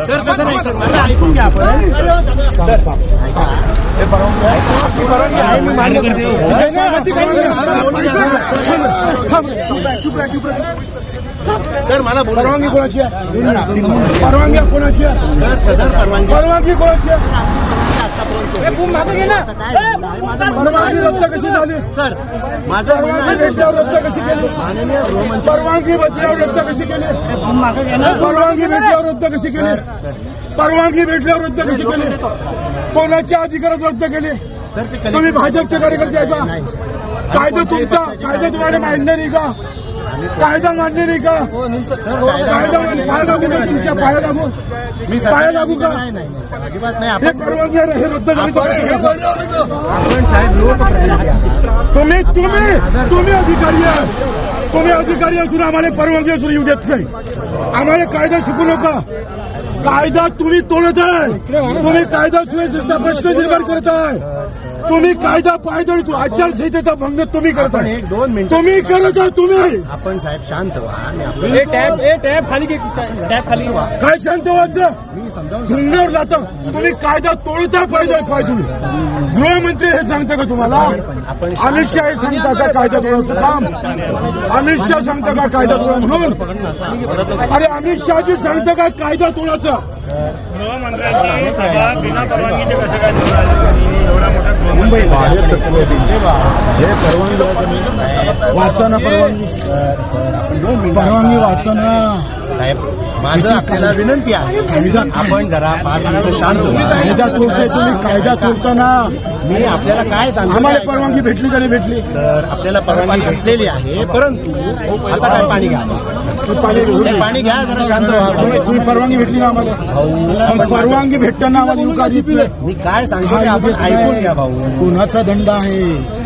Sir तसं नाही sir मला ऐकून घ्या आपण सर ऐका हे परवानगी आहे आपली परवानगी आहे मी मान्य करते सर मला बोला परवानगी कोणाची आहे परवानगी कोणाची आहे सर सदर परवानगी परवानगी कोणाची आहे परवानगी रद्द कशी झाली? सर माझं परवानगी भेटल्यावर रद्द कशी केली? परवानगी भेटल्यावर रद्द कशी केली? परवानगी भेटल्यावर रद्द कशी केली? परवानगी भेटल्यावर रद्द कशी केली? कोणाच्या अधिकारात रद्द केली? तुम्ही भाजपचे कार्यकर्ते आहे का? कायदा तुमचा कायदा तुम्हाला मान्य नाही का? कायदा मान्य नाही का? कायदा मान्य- पाया लागू का तुमच्या? पाया लागू? मी पाया लागू का? हे परवानगी हे रद्द झाली आहात. तुम्ही तुम्ही तुम्ही अधिकारी आहे तुम्ही अधिकारी असून आम्हाला परवानगी असून येऊ देत नाही. आम्हाला कायदा शिकू नका. कायदा तुम्ही तोडत आहे. तुम्ही कायदा सुव्यवस्थेचा प्रश्न निर्माण करत आहे. तुम्ही कायदा पायदळी तू आचारसंहितेचा भंग तुम्ही करत आहे. एक दोन मिनिट. तुम्ही करत आहे तुम्ही. आपण साहेब शांत व्हा टॅप ए टॅप खाली टॅप खाली. काय शांत व्हायचं? गुन्ह्यावर जातं. तुम्ही कायदा तोडता पाहिजे पाय तुम्ही. गृहमंत्री हे सांगता का तुम्हाला? अमित शहा हे सांगता का कायदा तोडायचं काम? अमित शहा सांगता का कायदा तोडा म्हणून? अरे अमित शहाजी सांगता का कायदा तोडायचं? गृहमंत्र्यांची सभा बिना परवानगीचे कसं काय सुरू आहे? एवढा मोठा मुंबई हे परवानगी वाचा ना परवानगी परवानगी वाचा ना साहेब माझं आपल्याला विनंती आहे. कायदा आपण जरा पाच मिनिटं शांत कायदा तोडताय तुम्ही कायदा तोडताना मी आपल्याला काय सांगतो आम्हाला परवानगी भेटली का नाही भेटली? तर आपल्याला परवानगी भेटलेली आहे परंतु आता काय पाणी घ्या? पाणी पाणी घ्या जरा शांत व्हा. तुम्ही परवानगी भेटली ना आम्हाला? परवानगी भेटताना आम्हाला मी काय सांगतो आपण ऐकून घ्या भाऊ. कोणाचा दंड आहे?